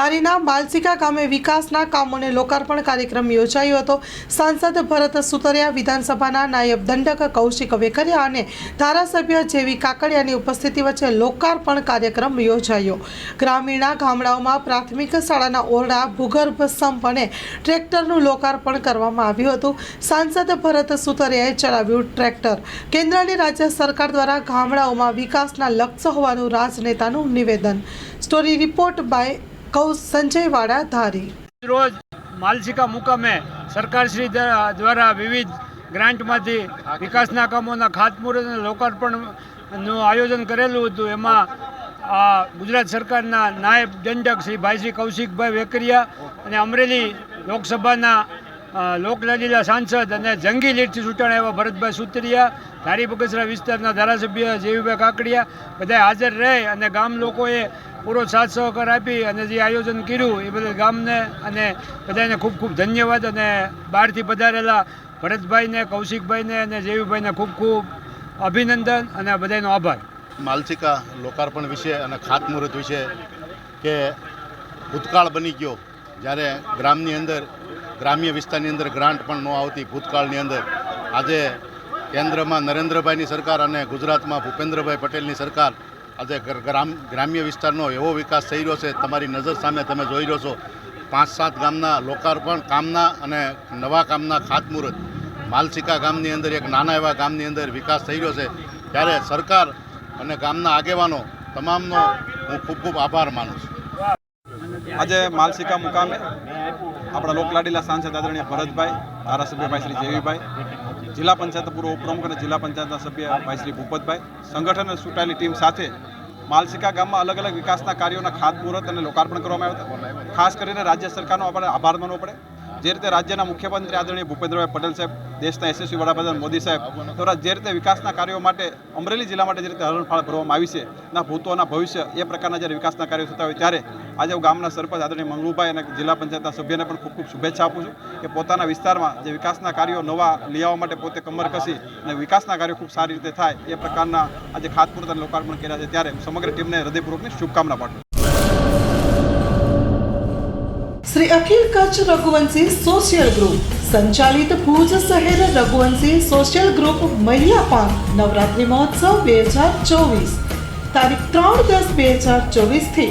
ધારીના માલસિકા ગામે વિકાસના કામોને લોકાર્પણ કાર્યક્રમ યોજાયો હતો. સાંસદ ભરત સુતરિયા, વિધાનસભાના નાયબ દંડક કૌશિક વેકરિયા અને ધારાસભ્ય જેવી કાકડિયાની ઉપસ્થિતિ વચ્ચે લોકાર્પણ કાર્યક્રમ યોજાયો. ગ્રામીણના ગામડાઓમાં પ્રાથમિક શાળાના ઓરડા, ભૂગર્ભ સંપ અને ટ્રેક્ટરનું લોકાર્પણ કરવામાં આવ્યું હતું. સાંસદ ભરત સુતરિયાએ ચલાવ્યું ટ્રેક્ટર કેન્દ્ર અને રાજ્ય સરકાર દ્વારા ગામડાઓમાં વિકાસના લક્ષ્ય હોવાનું રાજનેતાનું નિવેદન. સ્ટોરી રિપોર્ટ બાય કૌ સંજયવાડા ધારી. રોજ માલસિકા મુકામે સરકારશ્રી દ્વા- દ્વારા વિવિધ ગ્રાન્ટમાંથી વિકાસના કામોના ખાતમુહૂર્ત અને લોકાર્પણનું આયોજન કરેલું હતું. એમાં આ ગુજરાત સરકારના નાયબ દંડક શ્રી ભાઈ શ્રી કૌશિકભાઈ વેકરિયા અને અમરેલી લોકસભાના લોકલાલીલા સાંસદ અને જંગી લીડથી ચૂંટાણા એવા ભરતભાઈ સુતરિયા, ધારી બગસરા વિસ્તારના ધારાસભ્ય જેવીભાઈ કાકડિયા બધા હાજર રહે અને ગામ લોકોએ પૂરો સાથ સહકાર આપી અને જે આયોજન કર્યું એ બદલ ગામને અને બધાને ખૂબ ખૂબ ધન્યવાદ અને બહારથી પધારેલા ભરતભાઈને, કૌશિકભાઈને અને જેવીભાઈને ખૂબ ખૂબ અભિનંદન અને બધાનો આભાર. માલસિકા લોકાર્પણ વિશે અને ખાતમુહૂર્ત વિશે કે ભૂતકાળ બની ગયો જ્યારે ગ્રામની અંદર, ગ્રામ્ય વિસ્તારની અંદર ગ્રાન્ટ પણ ન આવતી ભૂતકાળની અંદર. આજે કેન્દ્રમાં નરેન્દ્રભાઈની સરકાર અને ગુજરાતમાં ભૂપેન્દ્રભાઈ પટેલની સરકાર આજે ગ્રામ, ગ્રામ્ય વિસ્તારનો એવો વિકાસ થઈ રહ્યો છે, તમારી નજર સામે તમે જોઈ રહ્યો છો. પાંચ સાત ગામના લોકાર્પણ, કામના અને નવા કામના ખાતમુહૂર્ત. માલસિકા ગામની અંદર, એક નાના એવા ગામની અંદર વિકાસ થઈ રહ્યો છે. ત્યારે સરકાર અને ગામના આગેવાનો તમામનો હું ખૂબ ખૂબ આભાર માનું છું. આજે માલસિકા મુકામે આપણા લોકલાડીલા સાંસદ આદરણીય ભરતભાઈ ધારાસભ્યભાઈ શ્રી જેવીભાઈ જિલ્લા પંચાયતના પૂર્વ ઉપપ્રમુખ અને જિલ્લા પંચાયતના સભ્ય ભાઈ શ્રી ભૂપતભાઈ. સંગઠન અને ચૂંટાયેલી ટીમ સાથે માલસિકા ગામમાં અલગ અલગ વિકાસના કાર્યોના ખાતમુહૂર્ત અને લોકાર્પણ કરવામાં આવ્યા હતા. ખાસ કરીને રાજ્ય સરકારનો આપણે આભાર માનવો પડે. જે રીતે રાજ્યના મુખ્યમંત્રી આદરણીય ભૂપેન્દ્રભાઈ પટેલ સાહેબ, દેશના યશસ્વી વડાપ્રધાન મોદી સાહેબ દ્વારા જે રીતે વિકાસના કાર્યો માટે અમરેલી જિલ્લા માટે જે રીતે હરણફાળ ભરવામાં આવી છે ના ભૂતોના ભવિષ્ય, એ પ્રકારના જ્યારે વિકાસના કાર્યો થતા હોય ત્યારે આજે હું ગામના સરપંચ આદરણીય મંગલુભાઈ અને જિલ્લા પંચાયતના સભ્યને પણ ખૂબ ખૂબ શુભેચ્છા આપું છું કે પોતાના વિસ્તારમાં જે વિકાસના કાર્યો નવા લઈ આવવા માટે પોતે કમર કસી અને વિકાસના કાર્યો ખૂબ સારી રીતે થાય એ પ્રકારના આજે ખાતમુહૂર્ત અને લોકાર્પણ કર્યા છે ત્યારે સમગ્ર ટીમને હૃદયપૂર્વકની શુભકામના પાઠવું. શ્રી અખિલ કચ્છ રઘુવંશી સોશિયલ ગ્રુપ સંચાલિત ભુજ શહેર રઘુવંશી સોશિયલ ગ્રુપ મહિલા નવરાત્રિ મહોત્સવ બે હજાર ચોવીસ. તારીખ ત્રણ દસ બે હજાર ચોવીસથી